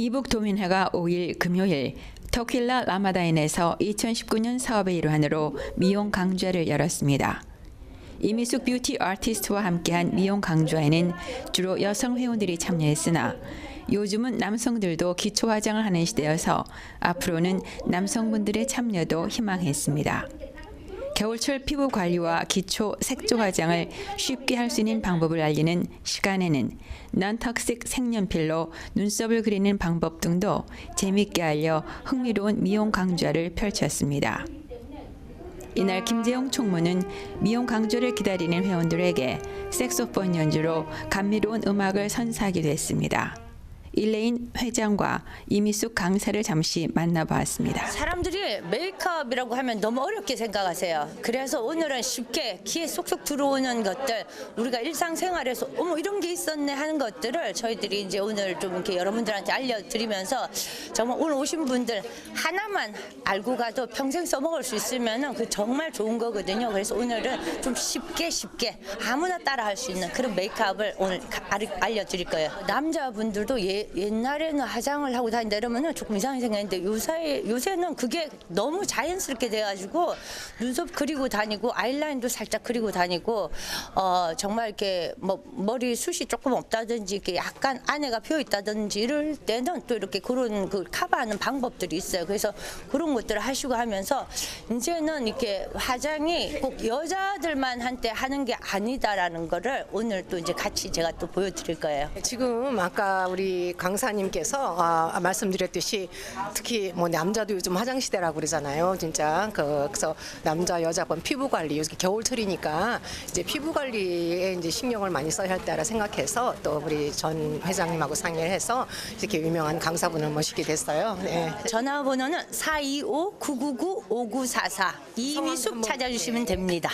이북 도민회가 5일 금요일 터킬라 라마다인에서 2019년 사업의 일환으로 미용 강좌를 열었습니다. 이미숙 뷰티 아티스트와 함께한 미용 강좌에는 주로 여성 회원들이 참여했으나 요즘은 남성들도 기초 화장을 하는 시대여서 앞으로는 남성분들의 참여도 희망했습니다. 겨울철 피부 관리와 기초 색조 화장을 쉽게 할 수 있는 방법을 알리는 시간에는 non-toxic 색연필로 눈썹을 그리는 방법 등도 재미있게 알려 흥미로운 미용 강좌를 펼쳤습니다. 이날 김재용 총무는 미용 강좌를 기다리는 회원들에게 색소폰 연주로 감미로운 음악을 선사하기도 했습니다. 일레인 회장과 이미숙 강사를 잠시 만나보았습니다. 사람들이 메이크업이라고 하면 너무 어렵게 생각하세요. 그래서 오늘은 쉽게 귀에 쏙쏙 들어오는 것들 우리가 일상생활에서 어머 이런 게 있었네 하는 것들을 저희들이 이제 오늘 좀 이렇게 여러분들한테 알려드리면서 정말 오늘 오신 분들 하나만 알고 가도 평생 써먹을 수 있으면은 그 정말 좋은 거거든요. 그래서 오늘은 좀 쉽게 쉽게 아무나 따라 할 수 있는 그런 메이크업을 오늘 알려드릴 거예요. 남자분들도 예, 옛날에는 화장을 하고 다닌다 이러면은 조금 이상하게 생각했는데 요새, 요새는 그게 너무 자연스럽게 돼가지고 눈썹 그리고 다니고 아이라인도 살짝 그리고 다니고 어, 정말 이렇게 뭐 머리 숱이 조금 없다든지 이렇게 약간 안에가 비어 있다든지 이럴 때는 또 이렇게 그런 그 커버하는 방법들이 있어요. 그래서 그런 것들을 하시고 하면서 이제는 이렇게 화장이 꼭 여자들만 한테 하는 게 아니다라는 거를 오늘 또 이제 같이 제가 또 보여드릴 거예요. 지금 아까 우리 강사님께서 아, 말씀드렸듯이 특히 뭐 남자도 요즘 화장 시대라고 그러잖아요. 진짜 그, 그래서 남자 여자분 피부 관리 요즘 겨울철이니까 이제 피부 관리에 이제 신경을 많이 써야 할 때라 생각해서 또 우리 전 회장님하고 상의를 해서 이렇게 유명한 강사분을 모시게 됐어요. 네. 전화번호는 425-999-5944 이미숙 찾아주시면 됩니다.